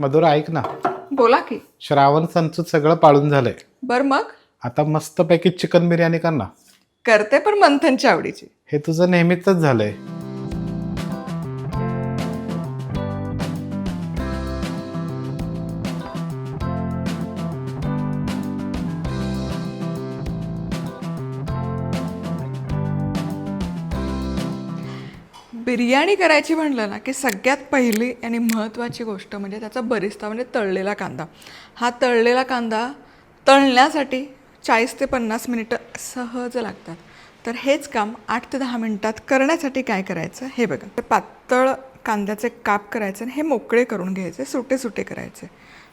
मधुरा ऐक ना. बोला की. श्रावण संचूत सगळं पाळून झालंय. बर मग? आता मस्तपैकी चिकन बिर्याणी कर ना. करते पण मंथनच्या आवडीची. हे तुझं नेहमीच झालंय. बिर्याणी करायची म्हणलं ना की सगळ्यात पहिली आणि महत्त्वाची गोष्ट म्हणजे त्याचा बरिस्ता म्हणजे तळलेला कांदा. हा तळलेला कांदा तळण्यासाठी चाळीस ते पन्नास मिनिटं सहज लागतात. तर हेच काम आठ ते दहा मिनटात करण्यासाठी काय करायचं हे बघा. ते पातळ कांद्याचे काप करायचे आणि हे मोकळे करून घ्यायचे सुटे सुटे करायचे.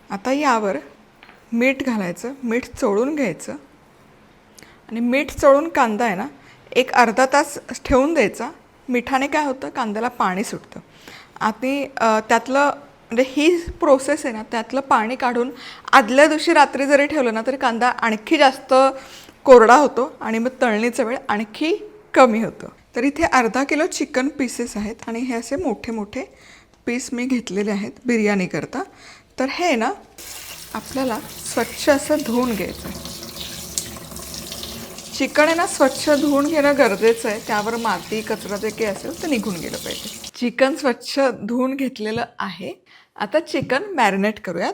आता यावर मीठ घालायचं मीठ चोळून घ्यायचं. आणि मीठ चोळून कांदा आहे ना एक अर्धा तास ठेवून द्यायचा. मिठाने काय होतं? कांद्याला पाणी सुटतं. आणि त्यातलं म्हणजे ही प्रोसेस आहे ना त्यातलं पाणी काढून आदल्या दिवशी रात्री जरी ठेवलं ना तरी कांदा आणखी जास्त कोरडा होतो आणि मग तळणीचा वेळ आणखी कमी होतो. तर इथे अर्धा किलो चिकन पीसेस आहेत आणि हे असे मोठे मोठे पीस मी घेतलेले आहेत बिर्याणीकरता. तर हे ना आपल्याला स्वच्छ असं धुवून घ्यायचं आहे. चिकन आहे ना स्वच्छ धुवून घेणं गरजेचं आहे. त्यावर माती कचरा जे काही असेल ते निघून गेलं पाहिजे. चिकन स्वच्छ धुवून घेतलेलं आहे. आता चिकन मॅरिनेट करूयात.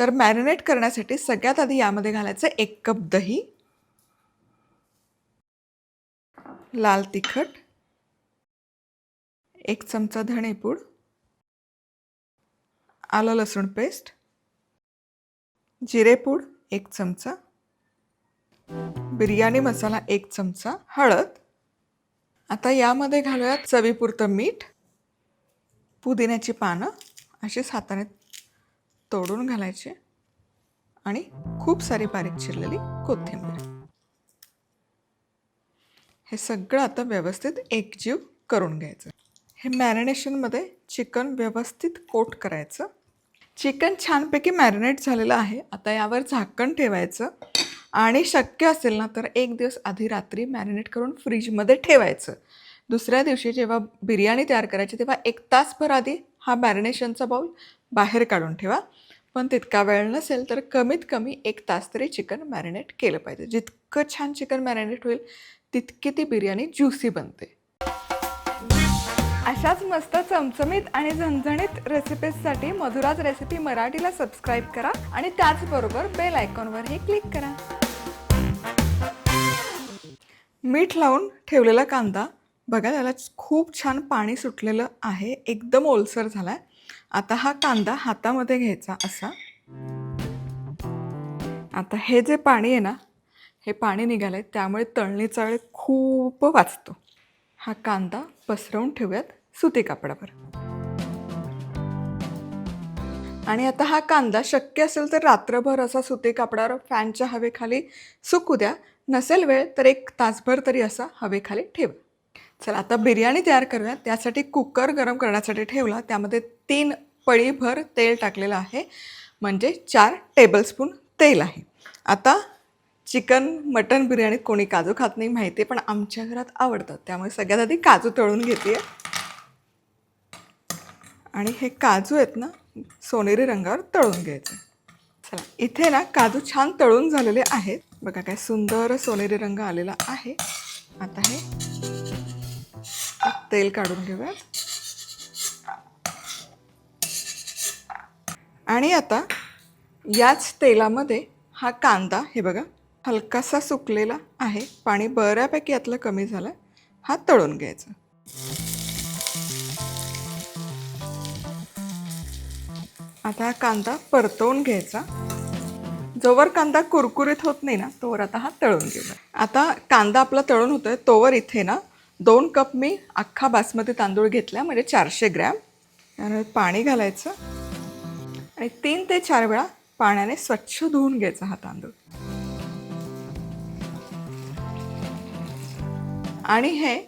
तर मॅरिनेट करण्यासाठी सगळ्यात आधी यामध्ये घालायचं एक कप दही. लाल तिखट. एक चमचा धणेपूड. आलं लसूण पेस्ट. जिरेपूड एक चमचा. बिर्याणी मसाला एक चमचा हळद. आता यामध्ये घालूयात चवीपुरतं मीठ पुदिन्याची पानं अशीच हाताने तोडून घालायचे आणि खूप सारी बारीक चिरलेली कोथिंबीर. हे सगळं आता व्यवस्थित एकजीव करून घ्यायचं. हे मॅरिनेशनमध्ये चिकन व्यवस्थित कोट करायचं. चिकन छानपैकी मॅरिनेट झालेलं आहे. आता यावर झाकण ठेवायचं. आणि शक्य असेल ना तर एक दिवस आधी रात्री मॅरिनेट करून फ्रीजमध्ये ठेवायचं. दुसऱ्या दिवशी जेव्हा बिर्याणी तयार करायची तेव्हा एक तासभर आधी हा मॅरिनेशनचा बाऊल बाहेर काढून ठेवा. पण तितका वेळ नसेल तर कमीत कमी एक तास तरी चिकन मॅरिनेट केलं पाहिजे. जितकं छान चिकन मॅरिनेट होईल तितकी ती बिर्याणी ज्युसी बनते. अशाच मस्त चमचमीत आणि झणझणीत रेसिपीजसाठी मधुराज रेसिपी मराठीला सबस्क्राईब करा आणि त्याचबरोबर बेल आयकॉनवरही क्लिक करा. मीठ लावून ठेवलेला कांदा. बघा त्याला खूप छान पाणी सुटलेलं आहे. एकदम ओलसर झाला आहे आता हा कांदा हातामध्ये घ्यायचा असा. आता हे जे पाणी आहे ना हे पाणी निघालं आहे त्यामुळे तळणीचा वेळ खूप वाचतो. हा कांदा पसरवून ठेवूयात सुती कापडावर. आणि आता हा कांदा शक्य असेल तर रात्रभर असा सुती कापडावर फॅनच्या हवेखाली सुकू द्या. नसेल वेळ तर एक तासभर तरी असा हवेखाली ठेवा. चला आता बिर्याणी तयार करूया त्यासाठी कुकर गरम करण्यासाठी ठेवला. त्यामध्ये तीन पळीभर तेल टाकलेलं आहे. म्हणजे चार टेबलस्पून तेल आहे. आता चिकन मटन बिर्याणीत कोणी काजू खात नाही माहिती आहे, पण आमच्या घरात आवडतात. त्यामुळे सगळ्यात आधी काजू तळून घेते आणि हे काजू आहेत ना सोनेरी रंगावर तळून घ्यायचे. चला इथे ना काजू छान तळून झालेले आहेत. बघा काय सुंदर सोनेरी रंग आलेला आहे. आता हे तेल काढून घेऊया. आणि आता याच तेलामध्ये हा कांदा हे बघा हलकासा सुकलेला आहे. पाणी बऱ्यापैकी यातलं कमी झालं हा तळून घ्यायचा. आता हा कांदा परतवून घ्यायचा. जोवर कांदा कुरकुरीत होत नाही ना तोवर आता हा तळून घेऊया आता कांदा आपला तळून होतोय तोवर इथे ना दोन कप मी अख्खा बासमती तांदूळ घेतला म्हणजे चारशे ग्रॅम. त्यानंतर पाणी घालायचं. आणि तीन ते चार वेळा पाण्याने स्वच्छ धुवून घ्यायचा हा तांदूळ. आणि हे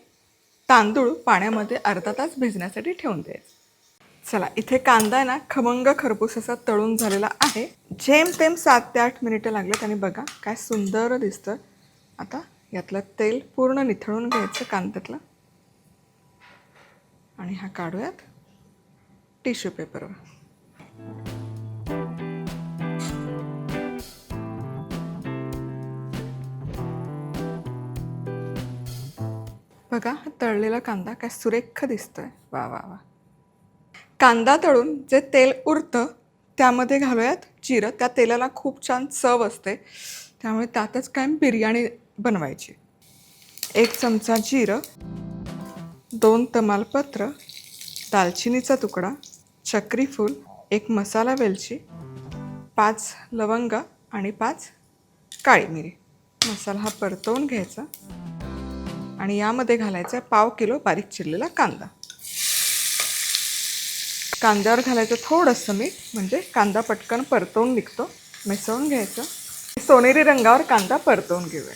तांदूळ पाण्यामध्ये अर्धा तास भिजण्यासाठी ठेवून द्यायचं. चला इथे कांदा आहे ना खमंग खरपूसाचा तळून झालेला आहे. जेम तेम सात ते आठ मिनिटं लागलेत आणि बघा काय सुंदर दिसतं. आता यातलं तेल पूर्ण निथळून घ्यायचं कांद्यातलं. आणि हा काढूयात टिश्यू पेपरवर. बघा हा तळलेला कांदा काय सुरेख दिसतोय. वा वा वा. कांदा तळून जे तेल उरतं त्यामध्ये घालूयात जिरं. त्या तेलाला खूप छान चव असते. त्यामुळे त्यातच काय बिर्याणी बनवायची. एक चमचा जिरं दोन तमालपत्र दालचिनीचा तुकडा चक्रीफूल एक मसाला वेलची पाच लवंगा आणि पाच काळी मिरी मसाला हा परतवून घ्यायचा आणि यामध्ये घालायचा आहे पाव किलो बारीक चिरलेला कांदा. कांद्यावर घालायचं थोडंसं मीठ म्हणजे कांदा पटकन परतवून निघतो मिसळून घ्यायचं. सोनेरी रंगावर कांदा परतवून घेऊया.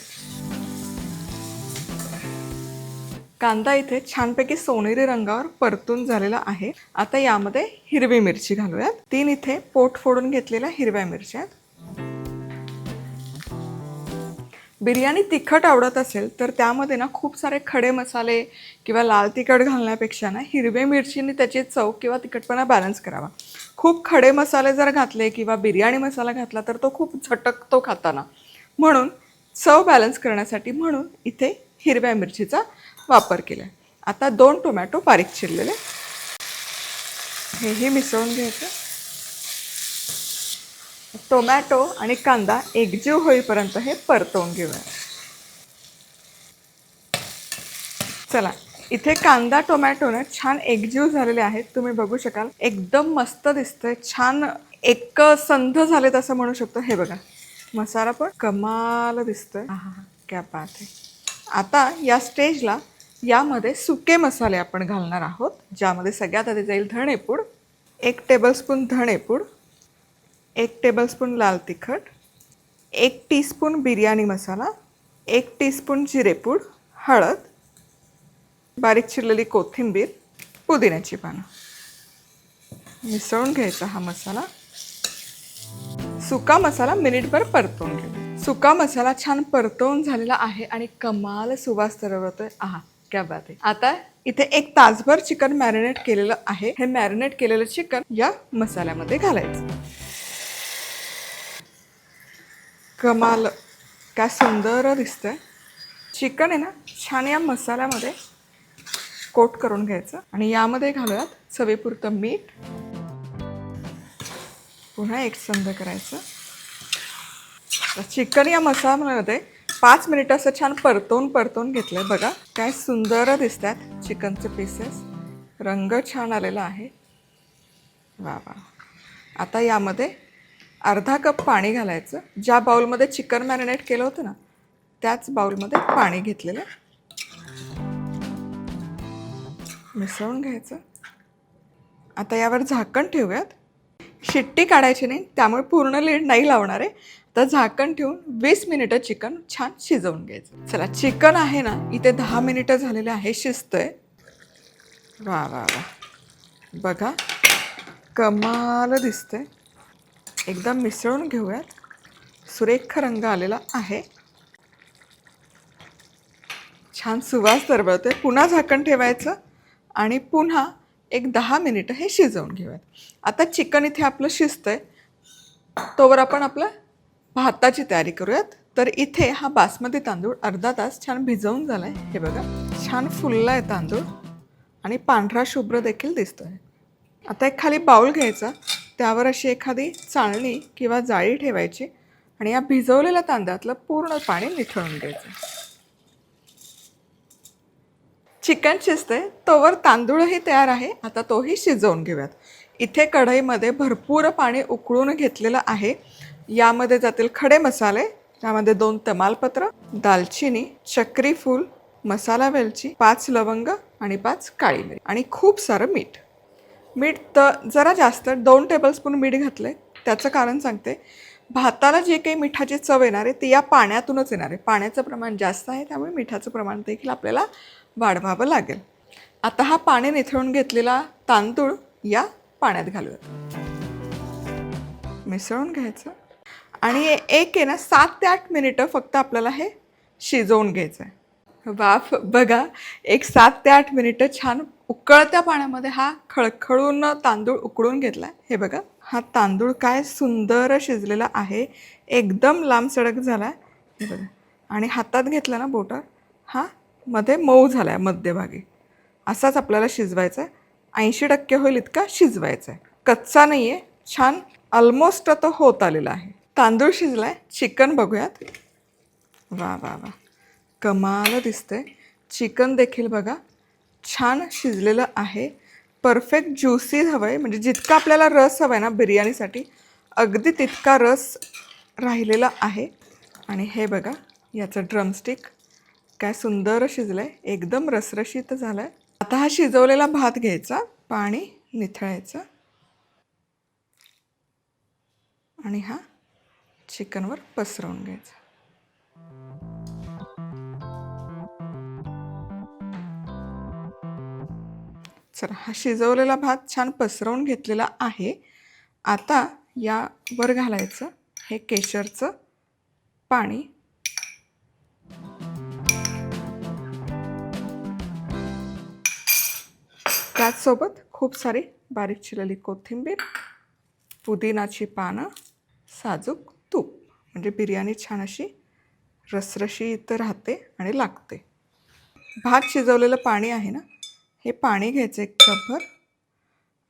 कांदा इथे छानपैकी सोनेरी रंगावर परतून झालेला आहे. आता यामध्ये हिरवी मिरची घालूयात. तीन इथे पोट फोडून घेतलेल्या हिरव्या मिरच्या आहेत. बिर्याणी तिखट आवडत असेल तर त्यामध्ये ना खूप सारे खडे मसाले किंवा लाल तिखट घालण्यापेक्षा ना हिरवे मिरचीने त्याची चव किंवा तिखटपणा बॅलन्स करावा. खूप खडे मसाले जर घातले किंवा बिर्याणी मसाला घातला तर तो खूप झटकतो खाताना. म्हणून चव बॅलन्स करण्यासाठी म्हणून इथे हिरव्या मिरचीचा वापर केला आहे आता दोन टोमॅटो बारीक चिरलेले. हेही मिसळून घ्यायचं. टोमॅटो आणि कांदा एकजीव होईपर्यंत हे परतवून घेऊया. चला इथे कांदा टोमॅटो ना छान एकजीव झालेले आहेत. तुम्ही बघू शकाल एकदम मस्त दिसतंय. छान एक संध झालेत असं म्हणू शकतो. हे बघा मसाला पण कमाल दिसतोय. क्या बात आहे आता या स्टेजला यामध्ये सुके मसाले आपण घालणार आहोत ज्यामध्ये सगळ्यात आधी जाईल धणेपूड एक टेबलस्पून धणेपूड एक टेबलस्पून लाल तिखट एक टीस्पून बिर्याणी मसाला एक टीस्पून जिरेपूड हळद बारीक चिरलेली कोथिंबीर पुदिन्याची पानं. मिसळून घ्यायचा हा मसाला. सुका मसाला मिनिटभर परतवून घेऊ सुका मसाला छान परतवून झालेला आहे आणि कमाल सुवास तरवतोय आहा क्या बात आहे. आता इथे एक तासभर चिकन मॅरिनेट केलेलं आहे. हे मॅरिनेट केलेलं चिकन या मसाल्यामध्ये घालायचं. कमाल. काय सुंदर दिसतंय. चिकन आहे ना छान या मसाल्यामध्ये कोट करून घ्यायचं. आणि यामध्ये घालूयात चवीपुरतं मीठ. पुन्हा एक संध करायचं. तर चिकन या मसाल्यामध्ये पाच मिनिटं असं छान परतवून परतवून घेतलंय बघा. काय सुंदर दिसतात चिकनचे पीसेस रंग छान आलेला आहे. वा वा. आता यामध्ये अर्धा कप पाणी घालायचं. ज्या बाउलमध्ये चिकन मॅरिनेट केलं होतं ना त्याच बाउलमध्ये पाणी घेतलेलं. मिसळून घ्यायचं. आता यावर झाकण ठेवूयात. शिट्टी काढायची नाही त्यामुळे पूर्ण लीड नाही लावणार आहे. तर झाकण ठेवून वीस मिनिटं चिकन छान शिजवून घ्यायचं. चला चिकन आहे ना इथे दहा मिनिटं झालेले आहे शिजतंय. वा वा वा. बघा कमाल दिसतंय. एकदा मिसळून घेऊयात. सुरेख रंग आलेला आहे. छान सुवास दरवळतोय पुन्हा झाकण ठेवायचं आणि पुन्हा एक दहा मिनिटं हे शिजवून घेऊयात. आता चिकन इथे आपलं शिजतंय. तोवर आपण आपलं भाताची तयारी करूयात. तर इथे हा बासमती तांदूळ अर्धा तास छान भिजवून झाला आहे हे बघा छान फुलला आहे तांदूळ आणि पांढरा शुभ्र देखील दिसतो आहे आता एक खाली बाऊल घ्यायचा. त्यावर अशी एखादी चाळणी किंवा जाळी ठेवायची आणि या भिजवलेल्या तांदळातलं पूर्ण पाणी निथळून द्यायचं चिकन शिजते तोवर तांदूळही तयार आहे. आता तोही शिजवून घेऊयात. इथे कढईमध्ये भरपूर पाणी उकळून घेतलेलं आहे. यामध्ये जातील खडे मसाले त्यामध्ये दोन तमालपत्र दालचिनी चक्री फूल मसाला वेलची पाच लवंग आणि पाच काळी मिरी आणि खूप सारं मीठ. मीठ तर जरा जास्त दोन टेबलस्पून मीठ घातलं त्याचं कारण सांगते. भाताला जे काही मिठाची चव येणार आहे ती या पाण्यातूनच येणार आहे. पाण्याचं प्रमाण जास्त आहे त्यामुळे मिठाचं प्रमाण देखील आपल्याला वाढवावं लागेल. आता हा पाणी निथळून घेतलेला तांदूळ या पाण्यात घालूया मिसळून घ्यायचं. आणि एक आहे ना सात ते आठ मिनिटं फक्त आपल्याला हे शिजवून घ्यायचं आहे वाफ बघा एक सात ते आठ मिनिटं छान उकळत्या पाण्यामध्ये हा खळखळून तांदूळ उकळून घेतला हे बघा हा तांदूळ काय सुंदर शिजलेला आहे. एकदम लांब सडक झाला हे बघा आणि हातात घेतला ना बोटर हा मध्ये मऊ झाला आहे मध्यभागी. असाच आपल्याला शिजवायचा आहे ऐंशी टक्के होईल इतका शिजवायचा आहे कच्चा नाही आहे छान ऑलमोस्ट तो होत आलेला आहे. तांदूळ शिजला आहे चिकन बघूयात. वा वा वा. कमाल दिसतंय. चिकन देखील बघा छान शिजलेलं आहे. परफेक्ट ज्युसी हवं आहे म्हणजे जितका आपल्याला रस हवा आहे ना बिर्याणीसाठी अगदी तितका रस राहिलेला आहे. आणि हे बघा याचं ड्रमस्टिक काय सुंदर शिजलं आहे एकदम रसरशीत झालं आहे आता हा शिजवलेला भात घ्यायचा पाणी निथळायचं. आणि हा चिकनवर पसरवून घ्यायचा. चला हा शिजवलेला भात छान पसरवून घेतलेला आहे. आता यावर घालायचं हे केशरचं पाणी. त्याचसोबत खूप सारी बारीक चिरलेली कोथिंबीर पुदिनाची पानं साजूक तूप. म्हणजे बिर्याणी छान अशी रसरशीत राहते आणि लागते. भात शिजवलेलं पाणी आहे ना हे पाणी घ्यायचं एक कपभर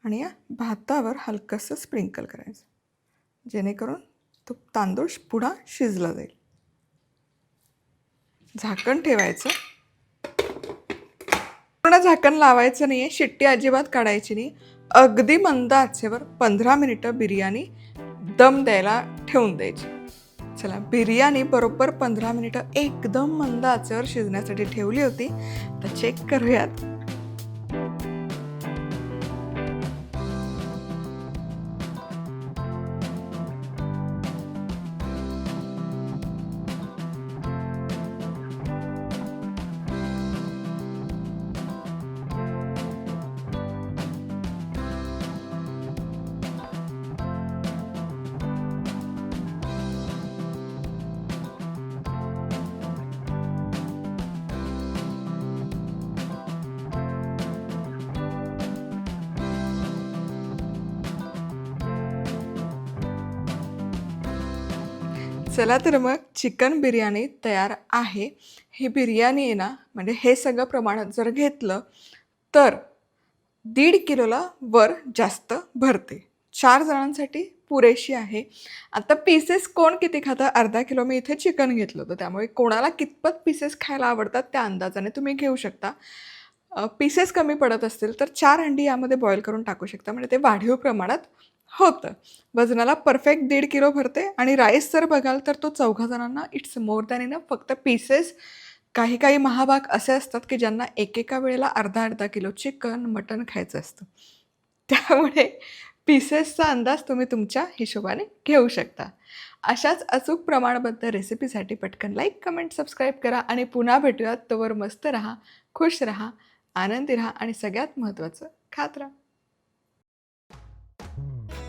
आणि या भातावर हलकंसं स्प्रिंकल करायचं. जेणेकरून तो तांदूळ पुढा शिजला जाईल. झाकण ठेवायचं. पूर्ण झाकण लावायचं नाही आहे शिट्टी अजिबात काढायची नाही. अगदी मंद आचेवर पंधरा मिनिटं बिर्याणी दम द्यायला ठेवून द्यायची. चला बिर्याणी बरोबर पंधरा मिनिटं एकदम मंद आचेवर शिजण्यासाठी ठेवली होती. तर चेक करूयात. चला तर मग चिकन बिर्याणी तयार आहे. ही बिर्याणी आहे ना म्हणजे हे सगळं प्रमाणात जर घेतलं तर दीड किलोला वर जास्त भरते. चार जणांसाठी पुरेशी आहे. आता पीसेस कोण किती खातं? अर्धा किलो. मी इथे चिकन घेतलं होतं त्यामुळे कोणाला कितपत पीसेस खायला आवडतात त्या अंदाजाने तुम्ही घेऊ शकता. पीसेस कमी पडत असतील तर चार अंडी यामध्ये बॉईल करून टाकू शकता. म्हणजे ते वाढीव प्रमाणात होतं. वजनाला परफेक्ट दीड किलो भरते आणि राईस जर बघाल तर तो चौघा जणांना इट्स मोर दॅन इनफ फक्त पीसेस काही काही महाभाग असे असतात की ज्यांना एकेका वेळेला अर्धा अर्धा किलो चिकन मटन खायचं असतं. त्यामुळे पीसेसचा अंदाज तुम्ही तुमच्या हिशोबाने घेऊ शकता. अशाच अचूक प्रमाणबद्ध रेसिपीसाठी पटकन लाईक कमेंट सबस्क्राईब करा आणि पुन्हा भेटूयात. तोवर मस्त राहा खुश राहा आनंदी राहा आणि सगळ्यात महत्त्वाचं खात राहा.